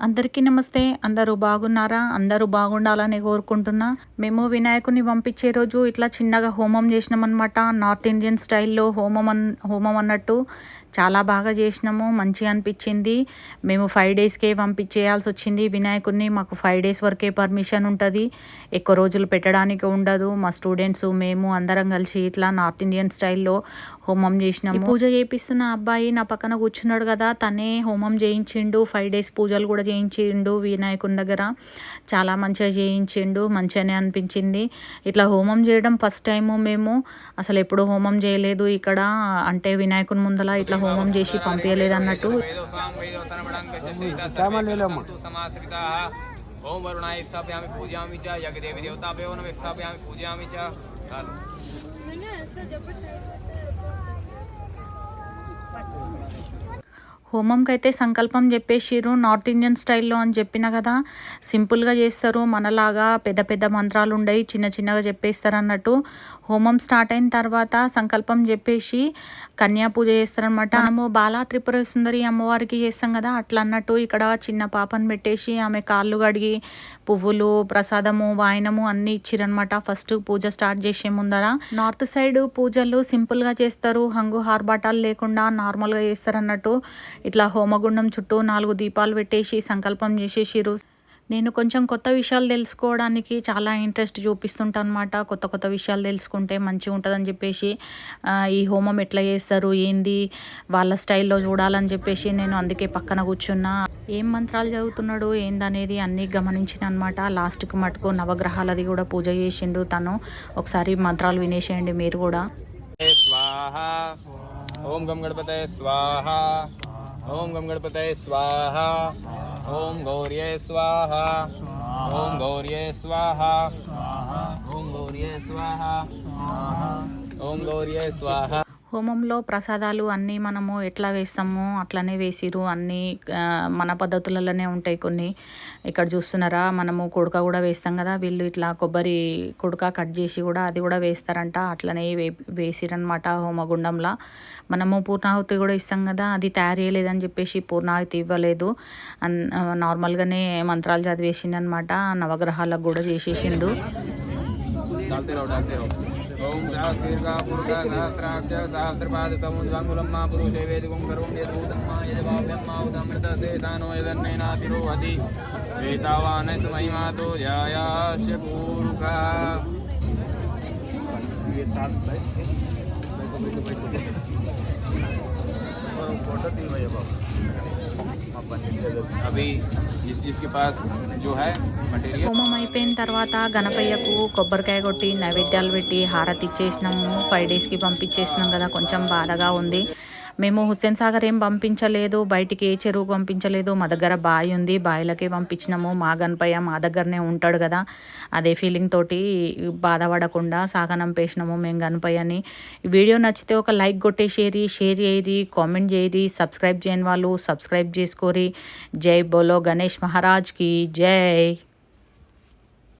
అందరికీ నమస్తే. అందరూ బాగున్నారా? అందరూ బాగుండాలని కోరుకుంటున్నా. మేము వినాయకుని పంపించే రోజు ఇట్లా చిన్నగా హోమం చేసినామన్నమాట. నార్త్ ఇండియన్ స్టైల్లో హోమం అన్ హోమం అన్నట్టు. చాలా బాగా చేసినాము మంచిగా అనిపించింది. మేము ఫైవ్ డేస్కే పంపించేయాల్సి వచ్చింది. వినాయకుడిని మాకు ఫైవ్ డేస్ వరకే పర్మిషన్ ఉంటుంది. ఎక్కువ రోజులు పెట్టడానికి ఉండదు. మా స్టూడెంట్స్ మేము అందరం కలిసి ఇట్లా నార్త్ ఇండియన్ స్టైల్లో హోమం చేసినాము. పూజ చేపిస్తున్న అబ్బాయి నా పక్కన కూర్చున్నాడు కదా తనే హోమం చేయించిండు. ఫైవ్ డేస్ పూజలు కూడా చేయించిండు వినాయకుని దగ్గర. చాలా మంచిగా చేయించిండు మంచిగానే అనిపించింది. ఇట్లా హోమం చేయడం ఫస్ట్ టైము మేము. అసలు ఎప్పుడు హోమం చేయలేదు ఇక్కడ. అంటే వినాయకుని ముందల ఇట్లా హోమం చేసి పంపించలేదు అన్నట్టు ఓం వరుణాయ స్థాపయామి పూజయామి చ యగదేవి దేవతాభ్యో నమ స్థాపయామి పూజయామి చాలు హోమంకి అయితే సంకల్పం చెప్పేసిర్రు నార్త్ ఇండియన్ స్టైల్లో అని చెప్పిన కదా. సింపుల్గా చేస్తారు మనలాగా పెద్ద పెద్ద మంత్రాలు ఉండయి చిన్న చిన్నగా చెప్పేస్తారు అన్నట్టు హోమం స్టార్ట్ అయిన తర్వాత సంకల్పం చెప్పేసి కన్యా పూజ చేస్తారనమాట మనము బాలా త్రిపుర సుందరి అమ్మవారికి చేస్తాం కదా అట్లా అన్నట్టు ఇక్కడ చిన్న పాపను పెట్టేసి ఆమె కాళ్ళు కడిగి పువ్వులు ప్రసాదము వాయనము అన్నీ ఇచ్చిరనమాట ఫస్ట్ పూజ స్టార్ట్ చేసే ముందర. నార్త్ సైడ్ పూజలు సింపుల్గా చేస్తారు హంగు హార్బాటాలు లేకుండా నార్మల్గా చేస్తారు అన్నట్టు ఇట్లా హోమగుండం చుట్టూ నాలుగు దీపాలు పెట్టేసి సంకల్పం చేసేసిరు నేను కొంచెం కొత్త విషయాలు తెలుసుకోవడానికి చాలా ఇంట్రెస్ట్ చూపిస్తుంటాను అనమాట కొత్త కొత్త విషయాలు తెలుసుకుంటే మంచిగా ఉంటుందని చెప్పేసి ఈ హోమం ఎట్లా చేస్తారు ఏంది వాళ్ళ స్టైల్లో చూడాలని చెప్పేసి నేను అందుకే పక్కన కూర్చున్నా. ఏం మంత్రాలు చదువుతున్నాడు ఏందనేది అన్నీ గమనించిన అనమాట లాస్ట్కి మటుకు నవగ్రహాలది కూడా పూజ చేసిండు తను. ఒకసారి మంత్రాలు వినేసేయండి మీరు కూడా. స్వాహ. ఓం గం గణపతే స్వాహ. ఓం గం గణపతయ స్వాహ ఓం గౌర్యే స్వాహ ఓం గౌర్యే స్వాహ ఓం గౌర్యే స్వాహ ఓం గౌర్యే స్వాహ హోమంలో ప్రసాదాలు అన్నీ మనము ఎట్లా వేస్తామో అట్లనే వేసిరు అన్నీ మన పద్ధతులలోనే ఉంటాయి కొన్ని. ఇక్కడ చూస్తున్నారా మనము కుడక కూడా వేస్తాం కదా వీళ్ళు ఇట్లా కొబ్బరి కుడక కట్ చేసి కూడా అది కూడా వేస్తారంట. అట్లనే వే వేసిరనమాట హోమగుండంలా. మనము పూర్ణాహుతి కూడా ఇస్తాం కదా అది తయారు చేయలేదని చెప్పేసి పూర్ణాహుతి ఇవ్వలేదు. అన్ నార్మల్గానే మంత్రాలు చదివేసిండనమాట నవగ్రహాలకు కూడా చేసేసిండు. ओम सहस्रीर्घा पुरुषा सहस्राक्ष सहस्रपाद समुद्राङ्गुलं पुरुषे वेदिकं सर्वं यदूतं मा यजवाप्यं मा उदमृत शेषानो यदन्नेनातिरोहति एतावानस्य तो ध्यायास्य पूरुका अभी जिस जिसके पास जो है मटेरियल హోమం అయిపోయిన తర్వాత గణపయ్యకు కొబ్బరికాయ కొట్టి నైవేద్యాలు పెట్టి హారతి ఇచ్చేసినాము ఫైవ్ డేస్కి పంపించేసినాం కదా కొంచెం బాధగా ఉంది మేము హుస్సేన్ సాగర్ ఏం పంపించలేదు బయటికి ఏ చెరువు పంపించలేదు మా దగ్గర బావి ఉంది బావిలకే పంపించినాము మా గణపయ్య మా దగ్గరనే ఉంటాడు కదా. అదే ఫీలింగ్ తోటి బాధపడకుండా సాగనంపేసినాము మేము గణపయ్యని. వీడియో నచ్చితే ఒక లైక్ కొట్టేసేరి షేర్ చేయరి కామెంట్ చేయరి సబ్స్క్రైబ్ చేయని వాళ్ళు సబ్స్క్రైబ్ చేసుకోరి. జై బోలో గణేష్ మహారాజ్కి జై.